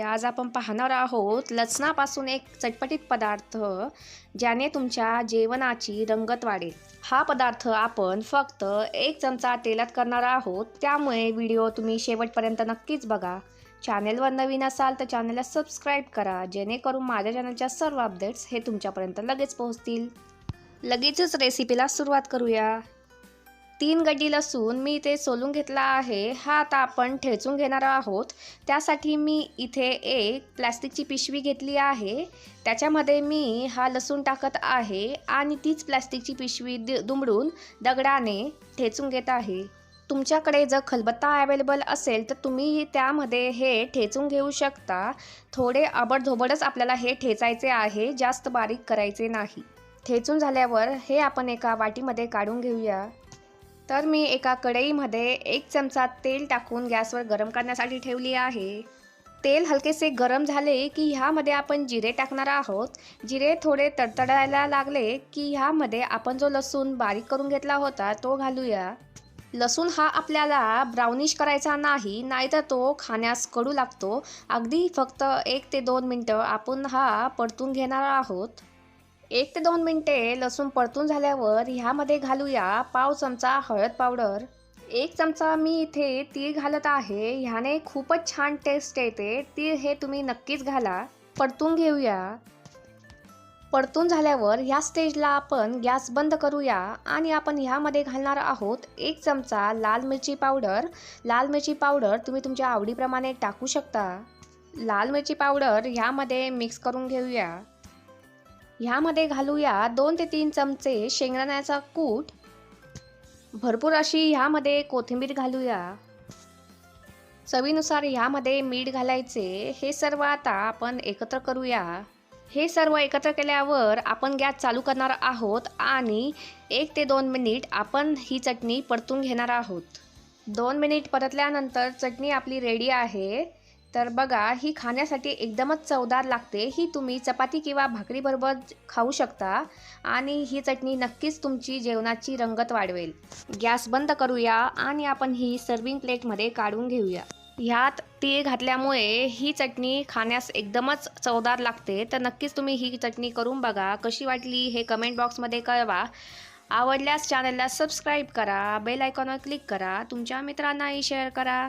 आज आपण पाहणार आहोत लसणापासून एक चटपटीत पदार्थ ज्याने तुमच्या जेवणाची रंगत वाढेल. हा पदार्थ आपण फक्त एक चमचा तेलात करणार आहोत. त्यामुळे व्हिडिओ तुम्ही शेवटपर्यंत नक्कीच बघा. चॅनेलवर नवीन असाल तर चॅनलला सबस्क्राईब करा जेणेकरून माझ्या चॅनलच्या सर्व अपडेट्स हे तुमच्यापर्यंत लगेच पोहोचतील. लगेचच रेसिपीला सुरुवात करूया. तीन गड्डी लसूण मी इथे सोलून घेतला आहे. हा आता आपण ठेचून घेणार आहोत. त्यासाठी मी इथे एक प्लॅस्टिकची पिशवी घेतली आहे. त्याच्यामध्ये मी हा लसूण टाकत आहे आणि तीच प्लॅस्टिकची पिशवी दि दुमडून दगडाने ठेचून घेत आहे. तुमच्याकडे जर खलबत्ता अवेलेबल असेल तर तुम्ही त्यामध्ये हे ठेचून घेऊ शकता. थोडे आबडधोबडच आपल्याला हे ठेचायचे आहे जास्त बारीक करायचे नाही. ठेचून झाल्यावर हे आपण एका वाटीमध्ये काढून घेऊया. तर मी एका कढईमध्ये एक चमचा तेल टाकून गॅसवर गरम करण्यासाठी ठेवली आहे. तेल हलकेसे गरम झाले की ह्यामध्ये आपण जिरे टाकणार आहोत. जिरे थोडे तडतडायला लागले की ह्यामध्ये आपण जो लसूण बारीक करून घेतला होता तो घालूया. लसूण हा आपल्याला ब्राउनिश करायचा नाही नाहीतर तो खाण्यास कडू लागतो. अगदी फक्त एक ते दोन मिनटं आपण हा परतून घेणार आहोत. एक ते दोन मिनटे लसूण परतून झाल्यावर ह्यामध्ये घालूया पाव चमचा हळद पावडर. एक चमचा मी इथे तीळ घालत आहे. ह्याने खूपच छान टेस्ट येते. तीळ हे तुम्ही नक्कीच घाला. परतून घेऊया. परतून झाल्यावर ह्या स्टेजला आपण गॅस बंद करूया आणि आपण ह्यामध्ये घालणार आहोत एक चमचा लाल मिरची पावडर. लाल मिरची पावडर तुम्ही तुमच्या आवडीप्रमाणे टाकू शकता. लाल मिरची पावडर ह्यामध्ये मिक्स करून घेऊया. ह्यामध्ये घालूया दोन ते तीन चमचे शेंगदाण्याचा कूट. भरपूर अशी ह्यामध्ये कोथिंबीर घालूया. चवीनुसार ह्यामध्ये मीठ घालायचे. हे सर्व आता आपण एकत्र करूया. हे सर्व एकत्र केल्यावर आपण गॅस चालू करणार आहोत आणि एक ते दोन मिनिट आपण ही चटणी परतून घेणार आहोत. दोन मिनिट परतल्यानंतर चटणी आपली रेडी आहे. तर बघा ही खाण्यासाठी एकदमच चवदार लागते. ही तुम्ही चपाती किंवा भाकरीबरोबर खाऊ शकता आणि ही चटणी नक्कीच तुमची जेवणाची रंगत वाढवेल. गॅस बंद करूया आणि आपण ही सर्विंग प्लेटमध्ये काढून घेऊया. ह्यात तीळ घातल्यामुळे ही चटणी खाण्यास एकदमच चवदार लागते. तर नक्कीच तुम्ही ही चटणी करून बघा. कशी वाटली हे कमेंट बॉक्समध्ये कळवा. आवडल्यास चॅनलला सबस्क्राईब करा. बेल आयकॉनवर क्लिक करा. तुमच्या मित्रांनाही शेअर करा.